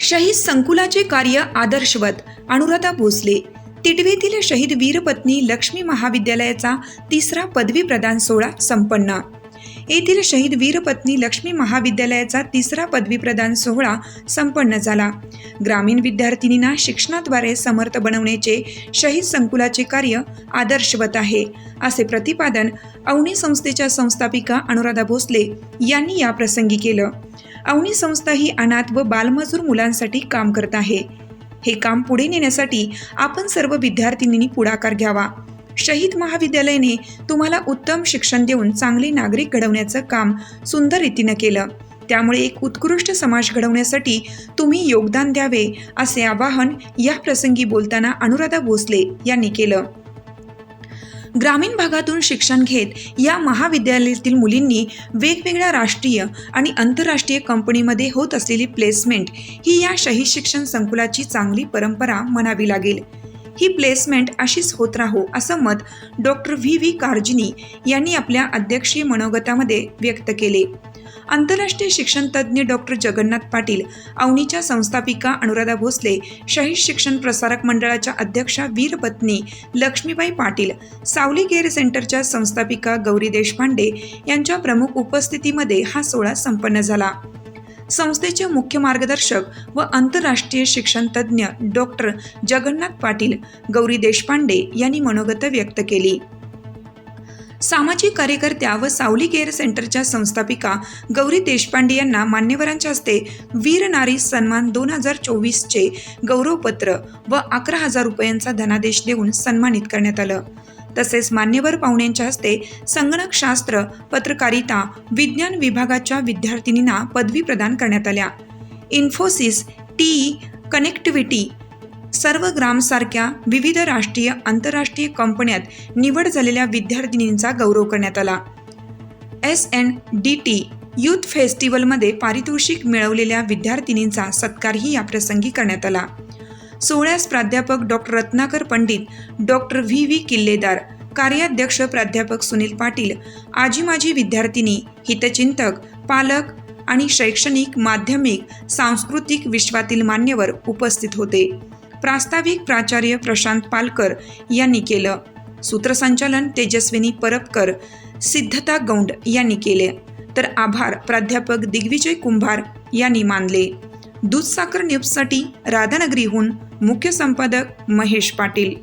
शहीद संकुलाचे कार्य आदर्शवत. अनुराधा भोसले. तिडवेतील शहीद वीरपत्नी लक्ष्मी महाविद्यालयाचा तिसरा पदवी प्रदान सोहळा संपन्न. येथील शहीद वीरपत्नी लक्ष्मी महाविद्यालयाचा तिसरा पदवी प्रदान सोहळा संपन्न झाला. ग्रामीण विद्यार्थिनींना शिक्षणाद्वारे समर्थ बनवण्याचे शहीद संकुलाचे कार्य आदर्शवत आहे असे प्रतिपादन अवनी संस्थेच्या संस्थापिका अनुराधा भोसले यांनी या प्रसंगी केलं. अवनी संस्था ही अनाथ व बालमजूर मुलांसाठी काम करत आहे. हे काम पुढे नेण्यासाठी आपण सर्व विद्यार्थिनींनी पुढाकार घ्यावा. शहीद महाविद्यालयाने तुम्हाला उत्तम शिक्षण देऊन चांगले नागरिक घडवण्याचं काम सुंदर रीतीनं केलं. त्यामुळे एक उत्कृष्ट समाज घडवण्यासाठी तुम्ही योगदान द्यावे असे आवाहन या प्रसंगी बोलताना अनुराधा भोसले यांनी केलं. ग्रामीण भागातून शिक्षण घेत या महाविद्यालयातील मुलींनी वेगवेगळ्या राष्ट्रीय आणि आंतरराष्ट्रीय कंपनीमध्ये होत असलेली प्लेसमेंट ही या शहीद शिक्षण संकुलाची चांगली परंपरा म्हणावी लागेल. ही प्लेसमेंट अशीच होत राहो असं मत डॉक्टर व्ही व्ही कार्जिनी यांनी आपल्या अध्यक्षीय मनोगतामध्ये व्यक्त केले. आंतरराष्ट्रीय शिक्षण तज्ज्ञ डॉक्टर जगन्नाथ पाटील अवनीच्या संस्थापिका अनुराधा भोसले शहीद शिक्षण प्रसारक मंडळाच्या अध्यक्षा वीरपत्नी लक्ष्मीबाई पाटील सावली केअर सेंटरच्या संस्थापिका गौरी देशपांडे यांच्या प्रमुख उपस्थितीमध्ये हा सोहळा संपन्न झाला. संस्थेचे मुख्य मार्गदर्शक व आंतरराष्ट्रीय शिक्षण तज्ज्ञ डॉक्टर जगन्नाथ पाटील गौरी देशपांडे यांनी मनोगत व्यक्त केली. सामाजिक कार्यकर्त्या व सावली केअर सेंटरच्या संस्थापिका गौरी देशपांडे यांना मान्यवरांच्या हस्ते वीर नारी सन्मान दोन हजार चोवीसचे गौरवपत्र व अकरा हजार रुपयांचा धनादेश देऊन सन्मानित करण्यात आलं. तसेच मान्यवर पाहुण्यांच्या हस्ते संगणकशास्त्र पत्रकारिता विज्ञान विभागाच्या विद्यार्थिनींना पदवी प्रदान करण्यात आल्या. इन्फोसिस टी कनेक्टिव्हिटी सर्व ग्रामसारख्या विविध राष्ट्रीय आंतरराष्ट्रीय कंपन्यात निवड झालेल्या विद्यार्थिनींचा गौरव करण्यात आला. S N D T youth फेस्टिवलमध्ये पारितोषिक मिळवलेल्या विद्यार्थिनींचा सत्कारही या प्रसंगी करण्यात आला. सोहळ्यास प्राध्यापक doctor Ratnakar Pandit doctor V. V. Killedar कार्याध्यक्ष प्राध्यापक सुनील पाटील आजी माजी विद्यार्थिनी हितचिंतक पालक आणि शैक्षणिक माध्यमिक सांस्कृतिक विश्वातील मान्यवर उपस्थित होते. प्रास्ताविक प्राचार्य प्रशांत पालकर यांनी केलं. सूत्रसंचालन तेजस्विनी परबकर सिद्धता गौंड यांनी केले. तर आभार प्राध्यापक दिग्विजय कुंभार यांनी मानले. दूधसागर न्यूजसाठी राधानगरीहून मुख्य संपादक महेश पाटील.